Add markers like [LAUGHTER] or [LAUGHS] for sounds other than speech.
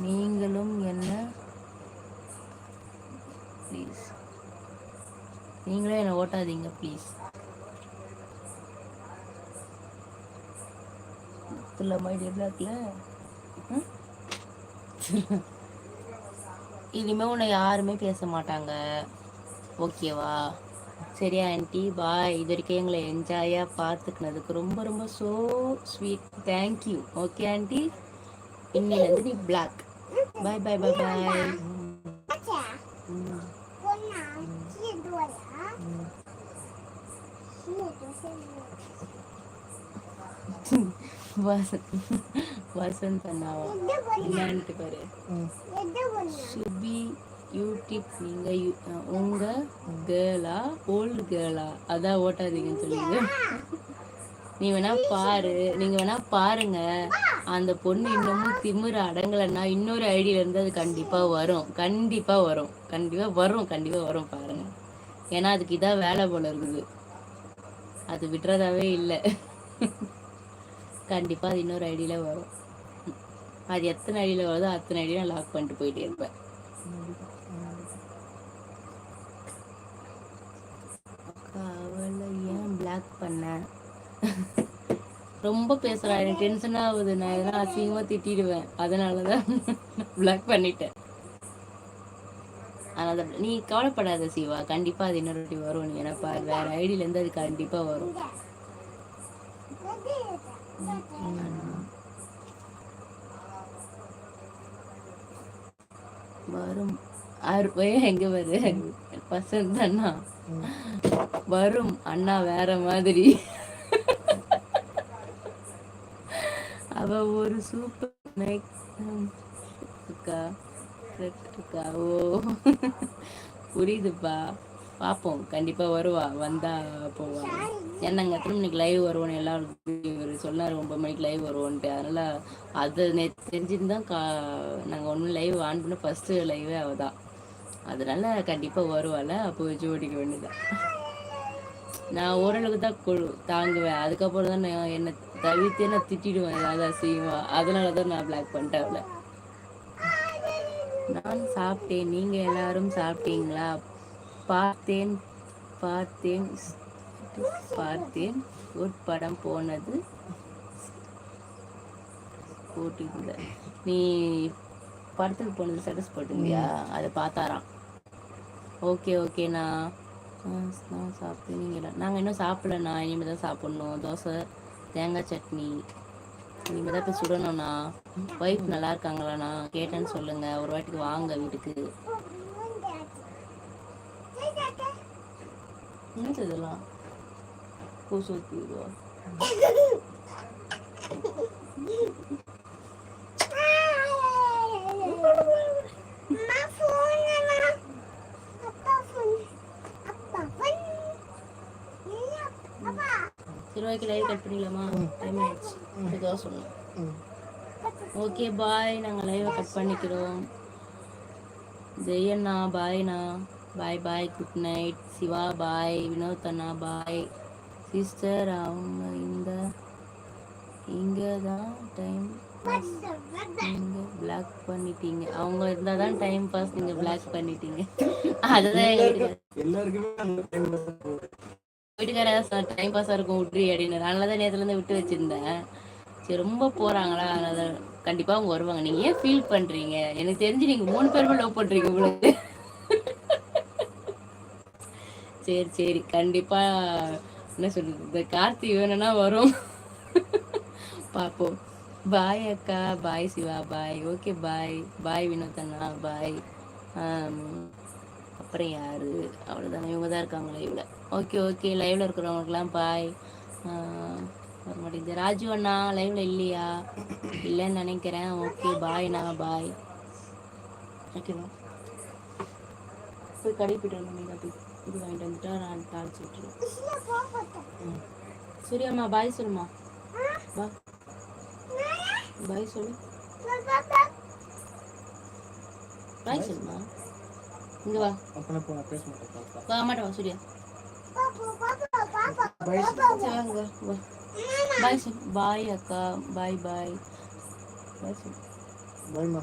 நீங்களும் என்ன? ப்ளீஸ் நீங்களும் என்னை ஓட்டாதீங்க ப்ளீஸ் இல்லை மைடி பிளாக்ல இனிமே உன்னை யாருமே பேச மாட்டாங்க. ஓகேவா? சரியா ஆண்டி. பாய் இது வரைக்கும் எங்களை என்ஜாயாக பார்த்துக்கினதுக்கு ரொம்ப ரொம்ப so sweet thank you okay aunty? இன்னிலேருந்து நீ பிளாக் பாய் பாய் பாய் பாய் வசந்த் அண்ணாவா? என்னன்ட்டு பாரு. சுபி யூடியூப். நீங்க உங்க கேர்ளா? ஓல்டு கேர்ளா? அதான் ஓட்டாதீங்கன்னு சொல்லுங்க நீ வேணா பாரு. நீங்க வேணா பாருங்க. அந்த பொண்ணு இன்னமும் திமிர அடங்கலைன்னா இன்னொரு ஐடியில இருந்து அது கண்டிப்பா வரும். கண்டிப்பா வரும். கண்டிப்பா வரும். கண்டிப்பா வரும் பாருங்க. ஏன்னா அதுக்கு இதான் வேலை போல இருக்குது. அது விடுறதாவே இல்லை. கண்டிப்பா அது இன்னொரு ஐடியில வரும். அது எத்தனை ஐடியில வருதோ அத்தனை ஐடியா லாக் பண்ணிட்டு போயிட்டே இருப்பேன். அவளை ஏன் பிளாக் பண்ண? ரொம்ப பேசுறா. எனக்கு டென்ஷன் ஆகுது. நான் எதனா அசிங்கமா திட்டிடுவேன். அதனாலதான் பிளாக் பண்ணிட்டேன். அதனால நீ கவலைப்படாத சிவா. கண்டிப்பா அது இன்னொரு வரும். நீ ஏன்னா வேற ஐடியில இருந்து அது கண்டிப்பா வரும். வரும். எங்க வருது பசங்க அண்ணா. வரும். அண்ணா வேற மாதிரி. அவ ஒரு சூப்பர் இருக்கா? ஓ. புரியுதுப்பா. பார்ப்போம் கண்டிப்பாக வருவா. வந்தா போவா என்னங்க எத்தனை மணிக்கு லைவ் வருவோன்னு எல்லாரும் இவர் சொன்னார். ஒன்பது மணிக்கு லைவ் வருவோன்ட்டு. அதனால் அது நேற்று தெரிஞ்சிருந்தான் கா நாங்கள் ஒன்றும் லைவ் ஆன் பண்ண ஃபஸ்ட்டு லைவே அவள் தான். அதனால கண்டிப்பாக வருவாள். அப்போ ஜோடிக்க வேண்டியதான் நான் ஓரளவுக்கு தான் தாங்குவேன். அதுக்கப்புறம் தான் நான் தவிர்த்தே நான் திட்டிடுவேன் ஏதாவது அசிங்கமா அதனால தான் நான் பிளாக் பண்ணிட்டேன் அவளை. நான் சாப்பிட்டேன். நீங்கள் எல்லாரும் சாப்பிட்டீங்களா? பார்த்தேன் பார்த்தேன் பார்த்தேன். ஒரு படம் போனது. போட்டிருந்த நீ படத்துக்கு போனது ஸ்டேட்டஸ் போட்டிருந்தியா? அதை பார்த்தாராம். ஓகே ஓகேண்ணா நான் சாப்பிட்டு நீங்கள் நாங்கள் இன்னும் சாப்பிடலண்ணா. இனிமேல் தான் சாப்பிட்ணும். தோசை தேங்காய் சட்னி. இனிமேல் தான் போய் சுடணும்ண்ணா. ஒய்ஃப் நல்லா இருக்காங்களாண்ணா? கேட்டேன்னு சொல்லுங்கள் ஒரு வாட்டிக்கு வாங்க வீட்டுக்கு. என்னது இதெல்லாம்? பூசு ஊற்றிடுவா [LAUGHS] ஓகே லைவ் கட் பண்ணிக்கலாமா? டைம் ஆயிடுச்சு. இதுதான் சொல்லணும் ஓகே பாய் நாங்கள் லைவை கட் பண்ணிக்கிறோம். ஜெயண்ணா பாய்ண்ணா bye bye good night Siva bye Vinoth அண்ணா பாய் சிஸ்டர் அவங்க இந்த இங்கே தான் டைம் நீங்கள் பிளாக் பண்ணிட்டீங்க. அவங்க இருந்தால் தான் டைம் பாஸ் நீங்கள் பிளாக் பண்ணிட்டீங்க அதுதான் வீட்டுக்காரன் டைம் பாஸாக இருக்கும் விட்ரி அப்படின்னு. அதனால தான் நேரத்துலேருந்து விட்டு வச்சுருந்தேன். சரி ரொம்ப போகிறாங்களா அதனால கண்டிப்பாக அவங்க வருவாங்க. நீங்கள் ஏன் ஃபீல் பண்ணுறீங்க எனக்கு தெரிஞ்சு நீங்கள் மூணு பேருமே லவ் பண்ணுறீங்க உங்களுக்கு சரி சரி. கண்டிப்பா என்ன சொல்றது? இந்த கார்த்தி வேணும்னா வரும். பார்ப்போம் பாய் அக்கா. Bye Siva. Bye okay bye bye Vinoth அண்ணா பாய் அப்புறம் யாரு? அவ்வளோதானே இவங்க தான் இருக்காங்களே இவ்வளோ ஓகே ஓகே. லைவ்ல இருக்கிறவங்களுக்குலாம் பாய் வர மாட்டேங்குது ராஜு அண்ணா லைவ்ல இல்லையா? இல்லைன்னு நினைக்கிறேன். ஓகே பாய்ண்ணா பாய் ஓகேவா போய் கடை போயிட்டு வரணும் இது வாங்கிட்டு வந்துட்டா நான் தாளிச்சு விட்டுருவேன் சரி அம்மா பாய் சொல்லுமா வா பாய் சொல்லு. பாய் சொல்லுமா இங்க வா. வா அம்மாட்ட வா சூர்யா. பாய் சொல்லு பாய் அக்கா பாய் பாய். பாய் சொல்லு